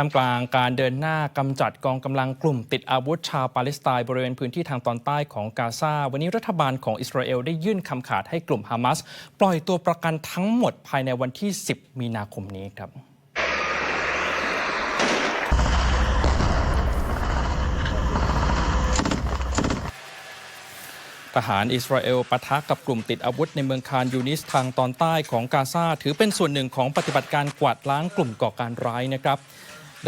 ท่ามกลางการเดินหน้ากำจัดกองกำลังกลุ่มติดอาวุธชาวปาเลสไตน์บริเวณพื้นที่ทางตอนใต้ของกาซา วันนี้รัฐบาลของอิสราเอลได้ยื่นคำขาดให้กลุ่มฮามาสปล่อยตัวประกันทั้งหมดภายในวันที่ 10 มีนาคมนี้ครับทหารอิสราเอลปะทะกับกลุ่มติดอาวุธในเมืองคานยูนิสทางตอนใต้ของกาซาถือเป็นส่วนหนึ่งของปฏิบัติการกวาดล้างกลุ่มก่อการร้ายนะครับ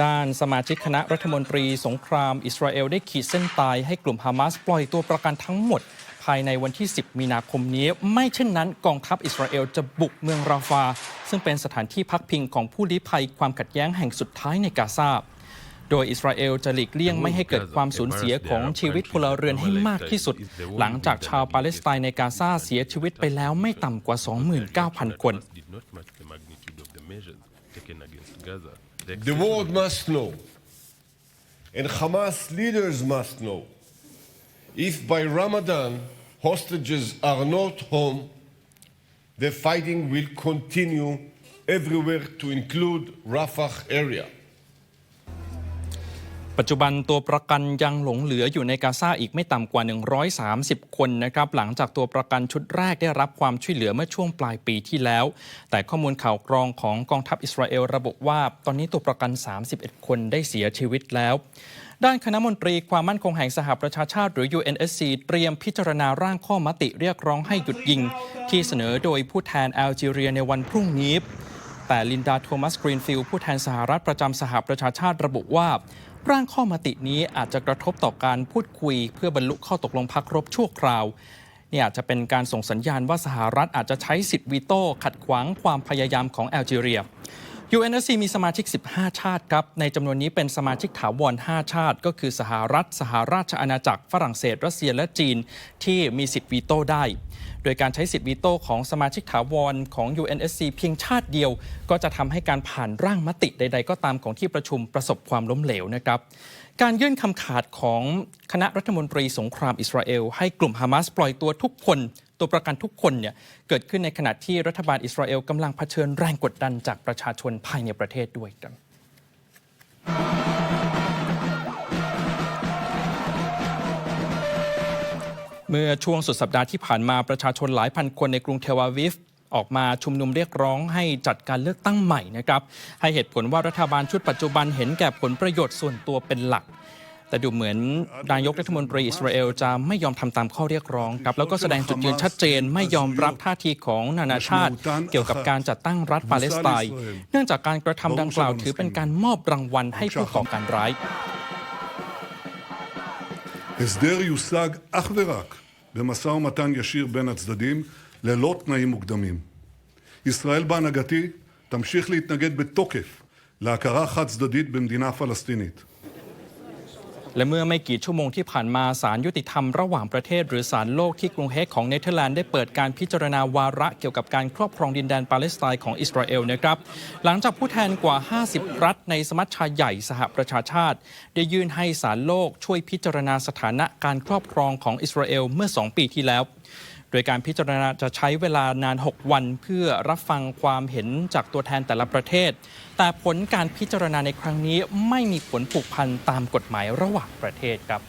ด้านสมาชิกคณะรัฐมนตรีสงครามอิสราเอลได้ขีดเส้นตายให้กลุ่มฮามาสปล่อยตัวประกันทั้งหมด ภายในวันที่ 10 มีนาคมนี้ ไม่เช่นนั้นกองทัพอิสราเอลจะบุกเมืองราฟา ซึ่งเป็นสถานที่พักพิงของผู้ลี้ภัยความขัดแย้งแห่งสุดท้ายในกาซาโดยอิสราเอลจะหลีกเลี่ยงไม่ให้เกิดความสูญเสียของชีวิตพลเรือนให้มากที่สุด หลังจากชาวปาเลสไตน์ในกาซาเสียชีวิตไปแล้วไม่ต่ำกว่า 29,000 คน did not match the magnitude of the measures taken against Gaza. The The world must know, and Hamas leaders must know, if by Ramadan hostages are not home, the fighting will continue everywhere to include Rafah area. ปัจจุบันตัวประกันยังหลงเหลืออยู่ในกาซาอีกไม่ต่ำกว่า 130 คนนะครับหลังจากตัวประกันชุดแรกได้รับความช่วยเหลือเมื่อช่วงปลายปีที่แล้ว แต่ข้อมูลข่าวกรองของกองทัพอิสราเอลระบุว่า ตอนนี้ตัวประกัน 31 คนได้เสียชีวิตแล้วด้านคณะมนตรีความมั่นคงแห่งสหประชาชาติหรือ UNSC เตรียมพิจารณาร่างข้อมติเรียกร้องให้หยุดยิง ที่เสนอโดยผู้แทนแอลจีเรียในวันพรุ่งนี้ แต่ลินดาโทมัสกรีนฟิลด์ผู้แทนสหรัฐประจำสหประชาชาติระบุว่า ร่างข้อมตินี้อาจจะกระทบต่อการพูดคุย เพื่อบรรลุข้อตกลงพักรบชั่วคราวนี่อาจจะเป็นการส่งสัญญาณว่าสหรัฐอาจจะใช้สิทธิ์วีโต้ขัดขวางความพยายามของแอลจีเรีย UNSC มีสมาชิก 15 ชาติครับ ในจำนวนนี้เป็นสมาชิกถาวร 5 ชาติ ก็คือสหรัฐ สหราชอาณาจักร ฝรั่งเศส รัสเซีย และจีน ที่มีสิทธิ์วีโต้ได้ โดยการใช้สิทธิ์วีโต้ของสมาชิกถาวรของ UNSC เพียงชาติเดียว ก็จะทำให้การผ่านร่างมติใด ๆ ก็ตามของที่ประชุมประสบความล้มเหลวนะครับ การยื่นคำขาดของคณะรัฐมนตรีสงครามอิสราเอล ให้กลุ่มฮามาสปล่อยตัวทุกคน ตัวประกันทุกคนเนี่ยเกิดขึ้นในขณะที่รัฐบาลอิสราเอลกำลังเผชิญแรงกดดันจากประชาชนภายในประเทศด้วยครับเมื่อช่วงสุดสัปดาห์ที่ผ่านมาประชาชนหลายพันคนในกรุงเทวาวิฟ ออกมาชุมนุมเรียกร้องให้จัดการเลือกตั้งใหม่นะครับ ให้เหตุผลว่ารัฐบาลชุดปัจจุบันเห็นแก่ผลประโยชน์ส่วนตัวเป็นหลัก แต่ดูเหมือนนายกรัฐมนตรีอิสราเอลจะไม่ยอมทำตามข้อเรียกร้องครับแล้วก็แสดงจุดยืนชัดเจน ไม่ยอมรับท่าทีของนานาชาติ เกี่ยวกับการจัดตั้งรัฐปาเลสไตน์เนื่องจากการกระทำดังกล่าวถือเป็นการมอบรางวัลให้ผู้ก่อการร้าย הסדר יושג אך ורק במשא ומתן ישיר בין הצדדים ללא תנאים מוקדמים. ישראל בהנהגתי תמשיך להתנגד בתוקף להכרה חד-צדדית במדינה פלסטינית. และเมื่อไม่กี่ชั่วโมงที่ผ่านมาศาลยุติธรรมระหว่างประเทศ หรือศาลโลกที่กรุงเฮกของเนเธอร์แลนด์ได้เปิดการพิจารณาวาระเกี่ยวกับการครอบครองดินแดนปาเลสไตน์ของอิสราเอลนะครับ หลังจากผู้แทนกว่า 50 รัฐในสมัชชาใหญ่สหประชาชาติ ได้ยื่นให้ศาลโลกช่วยพิจารณาสถานะการครอบครองของอิสราเอลเมื่อ 2 ปีที่แล้ว โดยการพิจารณาจะใช้เวลานาน 6 วันเพื่อรับฟังความเห็นจากตัวแทนแต่ละประเทศ แต่ผลการพิจารณาในครั้งนี้ไม่มีผลผูกพันตามกฎหมายระหว่างประเทศครับ